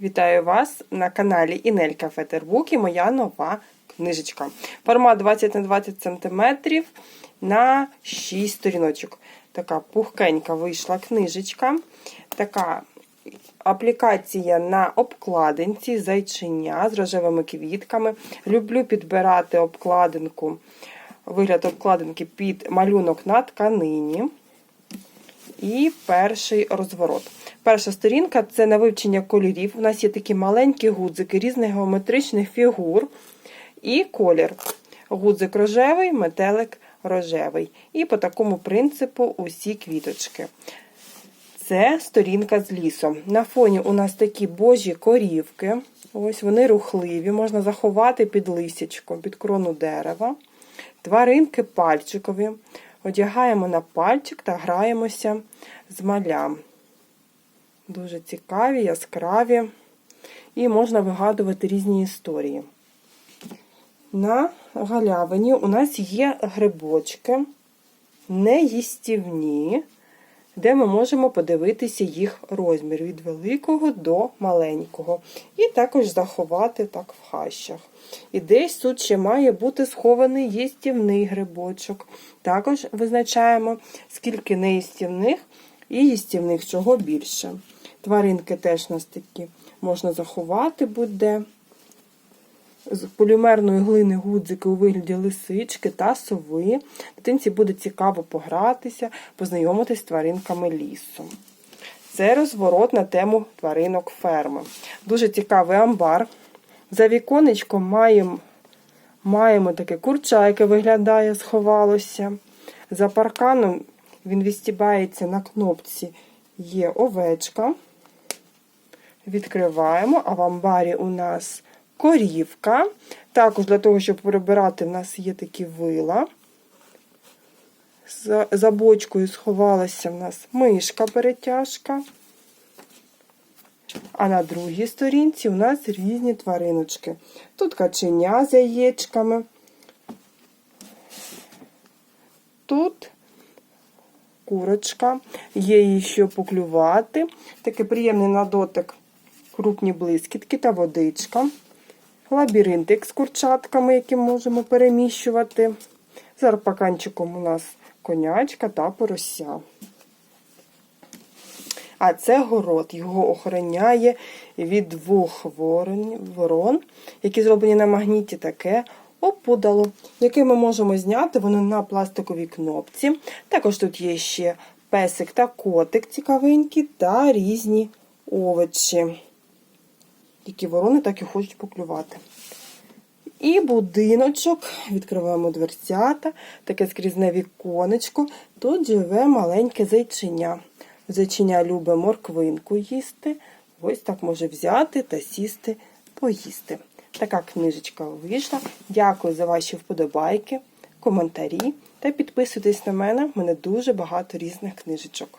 Вітаю вас на каналі Інелька Фетербук і моя нова книжечка. Формат 20 на 20 см на 6 сторіночок. Така пухкенька вийшла книжечка. Така аплікація на обкладинці, зайчиня з рожевими квітками. Люблю підбирати обкладинку, вигляд обкладинки під малюнок на тканині. І перший розворот. Перша сторінка це на вивчення кольорів. У нас є такі маленькі гудзики різних геометричних фігур. І колір. Гудзик рожевий, метелик рожевий. І по такому принципу усі квіточки. Це сторінка з лісом. На фоні у нас такі божі корівки. Ось вони рухливі, можна заховати під лисячко, під крону дерева. Тваринки пальчикові. Одягаємо на пальчик та граємося з малям. Дуже цікаві, яскраві. І можна вигадувати різні історії. На галявині у нас є грибочки, неїстівні, де ми можемо подивитися їх розмір від великого до маленького. І також заховати так в хащах. І десь тут ще має бути схований їстівний грибочок. Також визначаємо, скільки неїстівних і їстівних, чого більше. Тваринки теж нас такі можна заховати будь-де. З полімерної глини гудзики у вигляді лисички та сови. Дитинці буде цікаво погратися, познайомитись з тваринками лісу. Це розворот на тему тваринок ферми. Дуже цікавий амбар. За віконечком маємо, маємо таке курча, яке виглядає, сховалося. За парканом він відстібається на кнопці, є овечка. Відкриваємо, а в амбарі у нас корівка. Також для того, щоб прибирати, в нас є такі вила. За, за бочкою сховалася в нас мишка перетяжка. А на другій сторінці у нас різні твариночки. Тут каченя з яєчками. Тут курочка, є її що поклювати. Такий приємний на дотик крупні блискітки та водичка. Лабіринтик з курчатками, які можемо переміщувати. За арпаканчиком у нас конячка та порося. А це город. Його охороняє від двох ворон, які зроблені на магніті, таке опудало, яке ми можемо зняти воно на пластиковій кнопці. Також тут є ще песик та котик цікавенькі, та різні овочі, які ворони так і хочуть поклювати. І будиночок, відкриваємо дверцята, таке скрізне віконечко. Тут живе маленьке зайчиня. Зайчиня любить морквинку їсти. Ось так може взяти та сісти, поїсти. Така книжечка вийшла. Дякую за ваші вподобайки, коментарі та підписуйтесь на мене. У мене дуже багато різних книжечок.